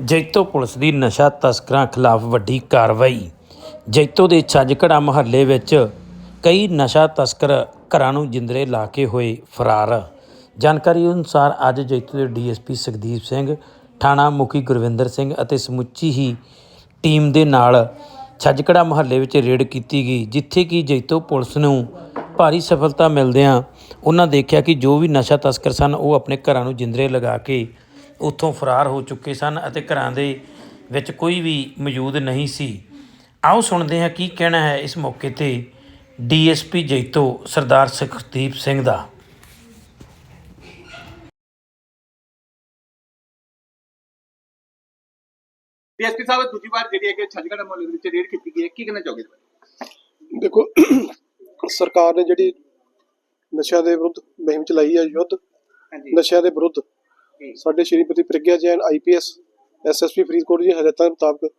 Jaito police ਦੀ ਨਸ਼ਾ ਤਸਕਰਾਂ ਖਿਲਾਫ ਵੱਡੀ ਕਾਰਵਾਈ। ਜੈਤੋ ਦੇ ਛੱਜਕੜਾ ਮੁਹੱਲੇ ਵਿੱਚ ਕਈ ਨਸ਼ਾ ਤਸਕਰ ਘਰਾਂ ਨੂੰ ਜਿੰਦਰੇ ਲਾ ਕੇ ਹੋਏ ਫਰਾਰ। ਜਾਣਕਾਰੀ ਅਨੁਸਾਰ ਅੱਜ ਜੈਤੋ ਦੇ ਡੀਐਸਪੀ ਸੁਖਦੀਪ ਸਿੰਘ, ਥਾਣਾ ਮੁਖੀ ਗੁਰਵਿੰਦਰ ਸਿੰਘ ਅਤੇ ਸਮੁੱਚੀ ਹੀ ਟੀਮ ਦੇ ਨਾਲ ਛੱਜਕੜਾ ਮੁਹੱਲੇ ਵਿੱਚ ਰੇਡ ਕੀਤੀ ਗਈ, ਜਿੱਥੇ ਕਿ ਜੈਤੋ ਪੁਲਿਸ ਨੂੰ ਭਾਰੀ ਸਫਲਤਾ ਮਿਲਦਿਆਂ ਉਹਨਾਂ ਦੇਖਿਆ ਕਿ ਜੋ ਵੀ ਨਸ਼ਾ ਤਸਕਰ ਸਨ, ਉਹ ਆਪਣੇ ਘਰਾਂ ਨੂੰ ਜਿੰਦਰੇ ਲਗਾ ਕੇ ਉੱਥੋਂ ਫਰਾਰ ਹੋ ਚੁੱਕੇ ਸਨ ਅਤੇ ਘਰਾਂ ਦੇ ਵਿੱਚ ਕੋਈ ਵੀ ਮੌਜੂਦ ਨਹੀਂ ਸੀ ਆਓ ਸੁਣਦੇ ਹਾਂ ਕੀ ਕਹਿਣਾ ਹੈ ਇਸ ਮੌਕੇ ਤੇ ਡੀਐਸਪੀ ਜੈਤੋ ਸਰਦਾਰ ਸੁਖਦੀਪ ਸਿੰਘ ਦਾ ਡੀਐਸਪੀ ਸਾਹਿਬ ਦੂਜੀ ਵਾਰ ਜਿਹੜੀ ਹੈ ਕਿ ਛੱਜਗੜ ਮੁਹੱਲੇ ਦੇ ਵਿੱਚ ਰੇਡ ਕੀਤੀ ਗਈ ਹੈ ਕੀ ਕਹਿਣਾ ਚਾਹੋਗੇ? ਦੇਖੋ ਸਰਕਾਰ ਨੇ ਜਿਹੜੀ ਨਸ਼ਿਆਂ ਦੇ ਵਿਰੁੱਧ ਮੁਹਿੰਮ ਚਲਾਈ ਹੈ ਯੁੱਧ ਨਸ਼ਿਆਂ ਦੇ ਵਿਰੁੱਧ। ਸਾਡੇ ਸ਼੍ਰੀਮਤੀ ਪ੍ਰਗਿਆ ਜੈਨ ਆਈਪੀਐਸ ਐਸਐਸਪੀ ਫਰੀਦਕੋਟ ਜੀ ਹਦਾਇਤਾਂ ਮੁਤਾਬਕ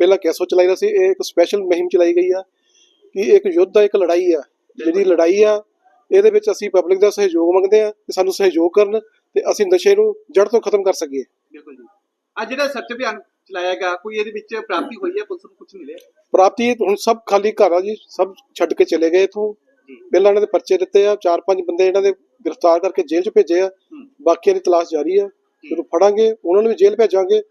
ਪਹਿਲਾਂ ਕੈਸੋ ਚਲਾਈ ਦਾ ਸੀ। ਇਹ ਇੱਕ ਸਪੈਸ਼ਲ ਮੁਹਿੰਮ ਚਲਾਈ ਗਈ ਆ ਕਿ ਇੱਕ ਯੁੱਧ ਆ ਇੱਕ ਲੜਾਈ ਆ ਜਿਹੜੀ ਲੜਾਈ ਆ ਇਹਦੇ ਵਿੱਚ ਅਸੀਂ ਪਬਲਿਕ ਦਾ ਸਹਿਯੋਗ ਮੰਗਦੇ ਆ ਕਿ ਸਾਨੂੰ ਸਹਿਯੋਗ ਕਰਨ ਤੇ ਅਸੀਂ ਨਸ਼ੇ ਨੂੰ ਜੜ ਤੋਂ ਖਤਮ ਕਰ ਸਕੀਏ। ਬਿਲਕੁਲ ਜੀ। ਅੱਜ ਜਿਹੜਾ ਸਰਚ ਅਭਿਆਨ ਚਲਾਇਆ ਗਿਆ ਕੋਈ ਇਹਦੇ ਵਿੱਚ ਪ੍ਰਾਪਤੀ ਹੋਈ ਹੈ ਪੁਲਿਸ ਨੂੰ ਕੁਝ ਮਿਲਿਆ? ਪ੍ਰਾਪਤੀ ਹੁਣ ਸਭ ਖਾਲੀ ਘਰ ਆ ਜੀ ਸਭ ਛੱਡ ਕੇ ਚਲੇ ਗਏ ਇਥੋਂ। ਪਹਿਲਾਂ ਇਹਨਾਂ ਦੇ ਪਰਚੇ ਦਿੱਤੇ ਆ ਚਾਰ ਪੰਜ ਬੰਦੇ ਇਹਨਾਂ ਦੇ ਗ੍ਰਿਫਤਾਰ ਕਰਕੇ ਜੇਲ੍ਹ 'ਚ ਭੇਜੇ ਆ। ਬਾਕੀਆਂ ਦੀ ਤਲਾਸ਼ ਜਾਰੀ ਆ ਜਦੋਂ ਫੜਾਂਗੇ ਉਹਨਾਂ ਨੂੰ ਵੀ ਜੇਲ੍ਹ ਭੇਜਾਂਗੇ।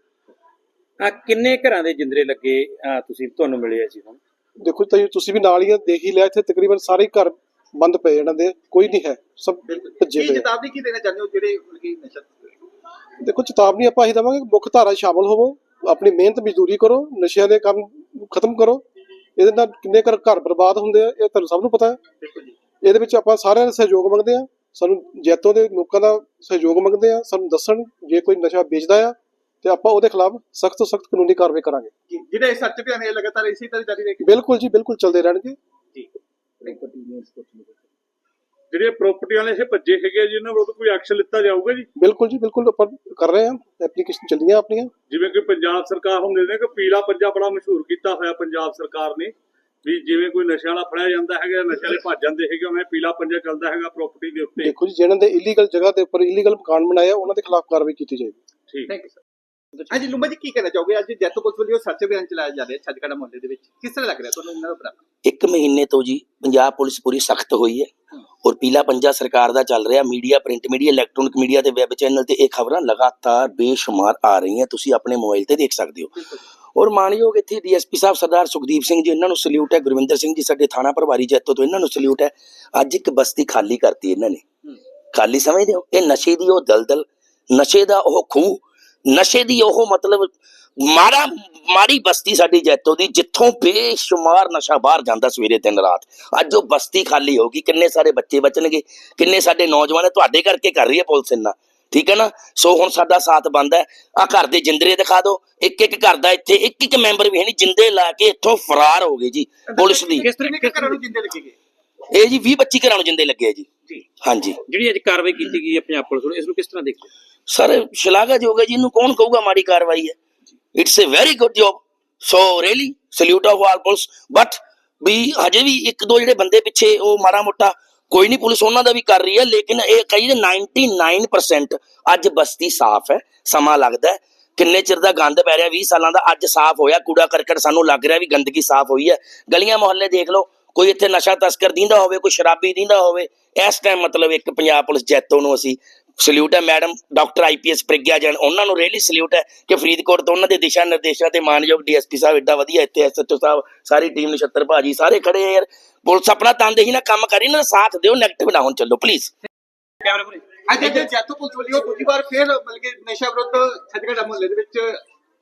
ਆ ਕਿੰਨੇ ਘਰਾਂ ਦੇ ਜਿੰਦਰੇ ਲੱਗੇ ਤੁਸੀਂ ਤੁਹਾਨੂੰ ਮਿਲੇ ਆ ਜੀ ਹੁਣ? ਦੇਖੋ ਤਾਂ ਤੁਸੀਂ ਵੀ ਨਾਲ ਹੀ ਆ ਦੇਖ ਹੀ ਲਿਆ ਇੱਥੇ ਤਕਰੀਬਨ ਸਾਰੇ ਹੀ ਘਰ ਬੰਦ ਪਏ ਇਹਨਾਂ ਦੇ ਕੋਈ ਨਹੀਂ ਹੈ ਸਭ ਭੱਜੇ ਕੀ ਪਏ ਆ। ਚੇਤਾਵਨੀ ਕੀ ਦੇਣਾ ਚਾਹੁੰਦੇ ਹੋ ਜਿਹੜੇ ਮਤਲਬ ਕਿ ਨਸ਼ਾ ਦੇਖੋ ਚੇਤਾਵਨੀ ਆਪਾਂ ਹੀ ਦੇਵਾਂਗੇ ਮੁੱਖ ਧਾਰਾ 'ਚ ਸ਼ਾਮਲ ਹੋਵੋ ਆਪਣੀ ਮਿਹਨਤ ਮਜ਼ਦੂਰੀ ਕਰੋ ਨਸ਼ਿਆਂ ਦੇ ਕੰਮ ਖਤਮ ਕਰੋ। ਇਹਦੇ ਨਾਲ ਕਿੰਨੇ ਘਰ ਘਰ ਬਰਬਾਦ ਹੁੰਦੇ ਆ ਇਹ ਤੁਹਾਨੂੰ ਸਭ ਨੂੰ ਪਤਾ ਹੈ। ਬਿਲਕੁਲ ਜੀ। ਇਹਦੇ ਵਿੱਚ ਆਪਾਂ ਸਾਰਿਆਂ ਦਾ ਸਹਿਯੋਗ ਮੰਗਦੇ ਆ ਸਾਨੂੰ ਜੈਤੋ ਦੇ ਲੋਕਾਂ ਦਾ ਸਹਿਯੋਗ ਮੰਗਦੇ ਆ ਸਾਨੂੰ ਦੱਸਣ ਜੇ ਕੋਈ ਨਸ਼ਾ ਵੇਚਦਾ ਆ ਤੇ ਆਪਾਂ ਉਹਦੇ ਖਿਲਾਫ ਸਖਤ ਤੋਂ ਸਖਤ ਕਾਨੂੰਨੀ ਕਾਰਵਾਈ ਕਰਾਂਗੇ। ਜਿਹੜਾ ਇਹ ਸਰਚ ਅਭਿਆਨ ਹੈ ਲਗਾਤਾਰ ਇਸੇ ਤਰ੍ਹਾਂ ਜਾਰੀ ਰਹੇਗਾ ਬਿਲਕੁਲ ਜੀ ਬਿਲਕੁਲ ਚੱਲਦੇ ਰਹਿਣਗੇ। ਜੀ। ਜਿਹੜੇ ਪ੍ਰਾਪਰਟੀ ਵਾਲੇ ਇਹ ਭੱਜੇ ਹੈਗੇ ਆ ਜੀ, ਇਹਨਾਂ ਵਿਰੁੱਧ ਕੋਈ ਐਕਸ਼ਨ ਲਿੱਤਾ ਜਾਊਗਾ ਜੀ? ਬਿਲਕੁਲ ਜੀ ਬਿਲਕੁਲ ਆਪਾਂ ਕਰ ਰਹੇ ਆ ਐਪਲੀਕੇਸ਼ਨ ਚੱਲੀਆਂ ਆਪਣੀਆਂ। ਜਿਵੇਂ ਕਿ ਪੰਜਾਬ ਸਰਕਾਰ ਹੁੰਦੇ ਨੇ ਕਿ ਪੀਲਾ ਪੰਜਾ ਬੜਾ ਮਸ਼ਹੂਰ ਕੀਤਾ ਹੋਇਆ ਪੰਜਾਬ ਸਰਕਾਰ ਨੇ। ਵੀ ਜਿਵੇਂ ਕੋਈ ਨਸ਼ੇ ਵਾਲਾ ਫੜਿਆ ਜਾਂਦਾ ਹੈਗਾ ਨਸ਼ੇ ਵਾਲੇ ਭੱਜ ਜਾਂਦੇ ਹੈਗੇ ਉਹਨੇ ਪੀਲਾ ਪੰਜਾ ਚੱਲਦਾ ਹੈਗਾ ਪ੍ਰਾਪਰਟੀ ਦੇ ਉੱਤੇ। ਦੇਖੋ ਜੀ ਜਿਹਨਾਂ ਦੇ ਇਲੀਗਲ ਜਗ੍ਹਾ ਦੇ ਉੱਪਰ ਇਲੀਗਲ ਮਕਾਨ ਬਣਾਏ ਆ ਉਹਨਾਂ ਦੇ ਖਿਲਾਫ ਕਾਰਵਾਈ ਕੀਤੀ ਜਾਏਗੀ। ਠੀਕ। ਥੈਂਕ ਯੂ ਸਰ ਹਾਂਜੀ ਲੁੰਬਾ ਜੀ ਕੀ ਕਹਿਣਾ ਚਾਹੋਗੇ? ਅੱਜ ਜੈਤੋ ਪੁਲਿਸ ਵੱਲੋਂ ਸਰਚ ਅਭਿਆਨ ਚਲਾਇਆ ਜਾ ਰਿਹਾ ਛੱਜਗੜ ਮੁਹੱਲੇ ਦੇ ਵਿੱਚ। ਕਿਸ ਤਰ੍ਹਾਂ ਲੱਗ ਰਿਹਾ ਤੁਹਾਨੂੰ ਇਹਨਾਂ ਦਾ ਉਪਰਾਲਾ ਇੱਕ ਮਹੀਨੇ ਤੋਂ ਜੀ ਪੰਜਾਬ ਪੁਲਿਸ ਪੂਰੀ ਸਖਤ ਹੋਈ ਹੈ। ਔਰ ਪੀਲਾ ਪੰਜਾ ਸਰਕਾਰ ਦਾ ਚੱਲ ਰਿਹਾ media print media electronic media ਤੇ ਵੈਬ ਚੈਨਲ ਤੇ ਇਹ ਖਬਰਾਂ ਲਗਾਤਾਰ ਬੇਸ਼ੁਮਾਰ ਆ ਰਹੀਆਂ। ਤੁਸੀਂ ਆਪਣੇ ਮੋਬਾਈਲ ਤੇ ਦੇਖ ਸਕਦੇ ਹੋ। ਔਰ ਮਾਨਯੋਗ ਇੱਥੇ ਡੀਐਸਪੀ ਸਾਹਿਬ ਸਰਦਾਰ ਸੁਖਦੀਪ ਸਿੰਘ ਜੀ ਇਹਨਾਂ ਨੂੰ ਸਲੂਟ ਹੈ ਗੁਰਵਿੰਦਰ ਸਿੰਘ ਜੀ ਸਾਡੇ ਥਾਣਾ ਪ੍ਰਭਾਰੀ ਜੈਤੋ ਤੋਂ ਇਹਨਾਂ ਨੂੰ ਸਲੂਟ ਹੈ। ਅੱਜ ਇੱਕ ਬਸਤੀ ਖਾਲੀ ਕਰਤੀ ਇਹਨਾਂ ਨੇ। ਖਾਲੀ ਸਮਝਦੇ ਹੋ? ਇਹ ਨਸ਼ੇ ਦੀ ਉਹ ਦਲਦਲ ਨਸ਼ੇ ਦਾ ਉਹ ਖੂਹ ਨਸ਼ੇ ਦੀ ਉਹ ਮਤਲਬ ਮਾੜਾ ਮਾੜੀ ਬਸਤੀ ਸਾਡੀ ਜੈਤੋ ਦੀ ਜਿੱਥੋਂ ਬੇਸ਼ੁਮਾਰ ਨਸ਼ਾ ਬਾਹਰ ਜਾਂਦਾ ਸਵੇਰੇ ਦਿਨ ਰਾਤ। ਅੱਜ ਉਹ ਬਸਤੀ ਖਾਲੀ ਹੋਗੀ ਕਿੰਨੇ ਸਾਰੇ ਬੱਚੇ ਬਚਣਗੇ ਕਿੰਨੇ ਸਾਡੇ ਨੌਜਵਾਨ ਹੈ, ਤੁਹਾਡੇ ਕਰਕੇ ਕਰ ਰਹੀ ਹੈ ਪੁਲਿਸ ਇੰਨਾ। ਠੀਕ ਹੈ ਨਾ? ਸੋ ਹੁਣ ਸਾਡਾ ਸਾਥ ਬੰਦ ਹੈ। ਆ ਘਰ ਦੇ ਜਿੰਦਰੇ ਦਿਖਾ ਦਿਓ। ਇੱਕ ਇੱਕ ਘਰ ਦਾ ਇੱਥੇ ਇੱਕ ਇੱਕ ਮੈਂਬਰ ਵੀ ਹੈ ਨਹੀਂ ਜਿੰਦੇ ਲਾ ਕੇ ਇੱਥੋਂ ਫਰਾਰ ਹੋ ਗਏ ਜੀ ਪੁਲਿਸ ਦੀ। ਕਿਸ ਤਰ੍ਹਾਂ ਦੇ ਘਰਾਂ ਨੂੰ ਜਿੰਦੇ ਲੱਗੇ ਗਏ? ਇਹ ਜੀ 20 25 ਘਰਾਂ ਨੂੰ ਜਿੰਦੇ ਲੱਗੇ ਜੀ। ਜੀ। ਹਾਂਜੀ। ਜਿਹੜੀ ਅੱਜ ਕਾਰਵਾਈ ਕੀਤੀ ਗਈ ਹੈ ਪੰਜਾਬ ਪੁਲਿਸ ਵੱਲੋਂ ਇਸ ਨੂੰ ਕਿਸ ਤਰ੍ਹਾਂ ਦੇਖਦੇ? ਸਰ ਸ਼ਲਾਘਾਯੋਗ ਹੈ ਜੀ ਇਹਨੂੰ ਕੌਣ ਕਹੂਗਾ ਮਾੜੀ ਕਾਰਵਾਈ ਹੈ? It's a very good job so really salute of all police but ਵੀ ਹਜੇ ਵੀ ਇੱਕ ਦੋ ਜਿਹੜੇ ਬੰਦੇ ਪਿੱਛੇ ਉਹ ਮਾੜਾ ਮੋਟਾ ਕੋਈ ਨਹੀਂ, ਪੁਲਿਸ ਉਹਨਾਂ ਦਾ ਵੀ ਕਰ ਰਹੀ ਹੈ, ਲੇਕਿਨ ਇਹ ਕਹੀ 99% ਅੱਜ ਬਸਤੀ ਸਾਫ਼ ਹੈ, ਸਮਾਂ ਲੱਗਦਾ ਹੈ। ਕਿੰਨੇ ਚਿਰ ਦਾ ਗੰਦ ਪੈ ਰਿਹਾ 20 ਸਾਲਾਂ ਦਾ ਅੱਜ ਸਾਫ਼ ਹੋਇਆ, ਕੂੜਾ ਕਰਕਟ ਸਾਨੂੰ ਲੱਗ ਰਿਹਾ ਵੀ ਗੰਦਗੀ ਸਾਫ਼ ਹੋਈ ਹੈ। ਗਲੀਆਂ ਮੁਹੱਲੇ ਦੇਖ ਲਓ, ਕੋਈ ਇੱਥੇ ਨਸ਼ਾ ਤਸਕਰ ਦਿੰਦਾ ਹੋਵੇ, ਕੋਈ ਸ਼ਰਾਬੀ ਦਿੰਦਾ ਹੋਵੇ, ਇਸ ਟਾਈਮ ਮਤਲਬ ਇੱਕ ਪੰਜਾਬ ਪੁਲਿਸ ਜੈਤੋ ਨੂੰ ਅਸੀਂ ਸਲੂਟ ਹੈ ਮੈਡਮ ਡਾਕਟਰ ਆਈਪੀਐਸ ਪ੍ਰਗਿਆ ਜਨ, ਉਹਨਾਂ ਨੂੰ ਰੀਅਲੀ ਸਲੂਟ ਹੈ ਕਿ ਫਰੀਦਕੋਟ ਤੋਂ ਉਹਨਾਂ ਦੇ ਦਿਸ਼ਾ ਨਿਰਦੇਸ਼ਾਂ ਤੇ ਮਾਨਯੋਗ ਡੀਐਸਪੀ ਸਾਹਿਬ ਏਡਾ ਵਧੀਆ ਇੱਥੇ ਐਸਐਚਓ ਸਾਹਿਬ, ਸਾਰੀ ਟੀਮ ਨਛੱਤਰ ਭਾਜੀ ਸਾਰੇ ਖੜੇ ਆ ਯਾਰ। ਪੁਲਿਸ ਆਪਣਾ ਤਨਦੇਹੀ ਨਾਲ ਕੰਮ ਕਰੀ ਨਾ ਸਾਥ ਦਿਓ ਨੈਗੇਟਿਵ ਨਾ ਹੁਣ, ਚੱਲੋ ਪਲੀਜ਼ ਕੈਮਰੇ ਪੂਰੇ ਅੱਜ ਜੇ ਜੈਤੋ ਪੁਲਿਸ ਵੱਲੋਂ ਦੂਜੀ ਵਾਰ ਫੇਰ ਮਤਲਬ ਨਸ਼ਾ ਵਿਰੁੱਧ ਛੱਜਗੜ ਮੁਹੱਲੇ ਦੇ ਵਿੱਚ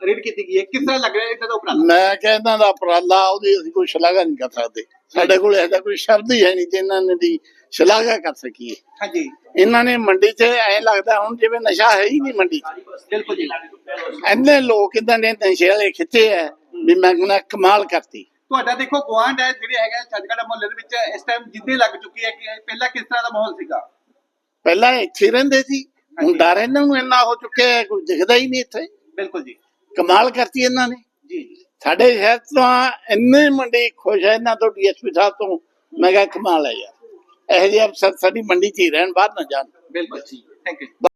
ਰੇਡ ਕੀਤੀ ਗਈ ਹੈ। ਕਿਸ ਤਰ੍ਹਾਂ ਲੱਗ ਰਿਹਾ ਇਹਨਾਂ ਦਾ ਉਪਰਾਲਾ? ਮੈਂ ਕਹਿੰਦਾ ਦਾ ਉਪਰਾਲਾ ਉਹਦੀ ਅਸੀਂ ਕੋਈ ਸ਼ਲਾਘਾ ਨਹੀਂ ਕਰ ਸਕਦੇ। ਸਾਡੇ ਕੋਲ ਇਹਦਾ ਕੋਈ ਸ਼ਬਦ ਹੀ ਹੈ ਨਹੀਂ ਜਿਨ੍ਹਾਂ ਨੇ ਦੀ ਸ਼ਲਾਘਾ ਕਰ ਸਕੀਏ। ਹਾਂਜੀ। ਇਹਨਾਂ ਨੇ ਮੰਡੀ 'ਚ ਐਂ ਲੱਗਦਾ ਹੁਣ ਜਿਵੇਂ ਨਸ਼ਾ ਹੈ ਹੀ ਨਹੀਂ ਮੰਡੀ 'ਚ। ਬਿਲਕੁਲ ਜੀ। ਇੰਨੇ ਲੋਕ ਇਦਾਂ ਦੇ ਨਸ਼ੇ ਵਾਲੇ ਖਿੱਚੇ ਆ ਵੀ ਮੈਂ ਕਹਿੰਦਾ ਕਮਾਲ ਕਰਤੀ। ਤੁਹਾਡਾ ਦੇਖੋ ਗਵਾਂਡ ਹੈ ਜਿਹੜੇ ਹੈਗਾ ਛੱਜਗੜ ਮੁਹੱਲੇ ਦੇ ਵਿੱਚ ਇਸ ਟਾਈਮ ਜਿੱਦੇ ਲੱਗ ਚੁੱਕੀ ਹੈ ਕਿ ਪਹਿਲਾਂ ਕਿਸ ਤਰ੍ਹਾਂ ਦਾ ਮਾਹੌਲ ਸੀਗਾ? ਪਹਿਲਾਂ ਇੱਥੇ ਰਹਿੰਦੇ ਸੀ ਹੁਣ ਡਰ ਇਹਨਾਂ ਨੂੰ ਇੰਨਾ ਹੋ ਚੁੱਕਿਆ ਹੈ, ਕੋਈ ਦਿਖਦਾ ਹੀ ਨਹੀਂ ਇੱਥੇ। ਬਿਲਕੁਲ ਜੀ। ਕਮਾਲ ਕਰਤੀ ਇਹਨਾਂ ਨੇ। ਜੀ ਸਾਡੇ ਸ਼ਹਿਰ ਤੋਂ ਇੰਨੇ ਮੰਡੀ ਖੁਸ਼ ਹੈ ਇਹਨਾਂ ਤੋਂ ਡੀਐਸਪੀ ਸਾਹਿਬ ਤੋਂ। ਮੈਂ ਕਿਹਾ ਕਮਾਲ ਹੈ ਯਾਰ। ਇਹੋ ਜਿਹੇ ਅਫਸਰ ਸਾਡੀ ਮੰਡੀ 'ਚ ਹੀ ਰਹਿਣ ਬਾਹਰ ਨਾ ਜਾਣ। ਬਿਲਕੁਲ ਜੀ ਥੈਂਕ ਯੂ